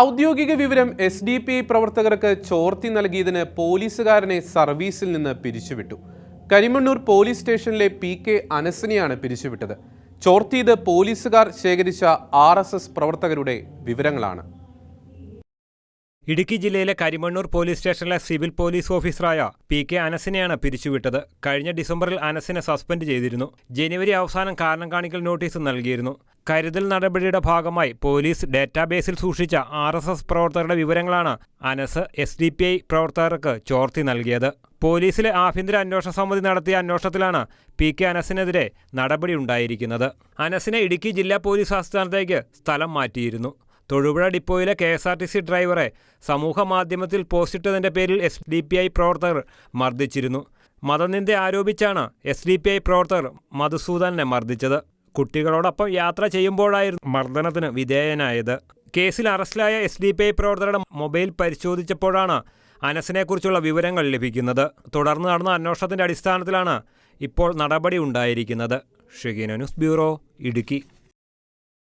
ഔദ്യോഗിക വിവരം S D P പ്രവർത്തകർക്ക് ചോർത്തി നൽകിയതിന് പോലീസുകാരനെ സർവീസിൽ നിന്ന് പിരിച്ചുവിട്ടു. കരിമണ്ണൂർ പോലീസ് സ്റ്റേഷനിലെ പി കെ അനസിനെയാണ് പിരിച്ചുവിട്ടത്. ചോർത്തിയത് പോലീസുകാർ ശേഖരിച്ച ആർ പ്രവർത്തകരുടെ വിവരങ്ങളാണ്. ഇടുക്കി ജില്ലയിലെ കരിമണ്ണൂർ പോലീസ് സ്റ്റേഷനിലെ സിവിൽ പോലീസ് ഓഫീസറായ പി കെ അനസിനെയാണ് പിരിച്ചുവിട്ടത്. കഴിഞ്ഞ ഡിസംബറിൽ അനസിനെ സസ്പെൻഡ് ചെയ്തിരുന്നു. ജനുവരി അവസാനം കാരണം കാണിക്കൽ നോട്ടീസ് നൽകിയിരുന്നു. കരുതൽ നടപടിയുടെ ഭാഗമായി പോലീസ് ഡാറ്റാബേസിൽ സൂക്ഷിച്ച ആർ എസ് എസ് പ്രവർത്തകരുടെ വിവരങ്ങളാണ് Anas S D P I പ്രവർത്തകർക്ക് ചോർത്തി നൽകിയത്. പോലീസിലെ ആഭ്യന്തര അന്വേഷണ സമിതി നടത്തിയ അന്വേഷണത്തിലാണ് പി കെ അനസിനെതിരെ നടപടിയുണ്ടായിരിക്കുന്നത് അനസിനെ ഇടുക്കി ജില്ലാ പോലീസ് ആസ്ഥാനത്തേക്ക് സ്ഥലം മാറ്റിയിരുന്നു. Thodupuzha ഡിപ്പോയിലെ K S R T C ഡ്രൈവറെ സമൂഹ മാധ്യമത്തിൽ പോസ്റ്റിട്ടതിന്റെ പേരിൽ എസ് ഡി പി ഐ പ്രവർത്തകർ മർദ്ദിച്ചിരുന്നു. മതനിന്ദ ആരോപിച്ചാണ് എസ് ഡി പി ഐ പ്രവർത്തകർ മധുസൂദനെ മർദ്ദിച്ചത്. കുട്ടികളോടൊപ്പം യാത്ര ചെയ്യുമ്പോഴായിരുന്നു മർദ്ദനത്തിന് വിധേയനായത്. കേസിൽ അറസ്റ്റിലായ എസ് ഡി പി ഐ പ്രവർത്തകരുടെ മൊബൈൽ പരിശോധിച്ചപ്പോഴാണ് അനസിനെക്കുറിച്ചുള്ള വിവരങ്ങൾ ലഭിക്കുന്നത്. തുടർന്ന് നടന്ന അന്വേഷണത്തിന്റെ അടിസ്ഥാനത്തിലാണ് ഇപ്പോൾ നടപടി ഉണ്ടായിരിക്കുന്നത്. Shegeena news bureau Idukki.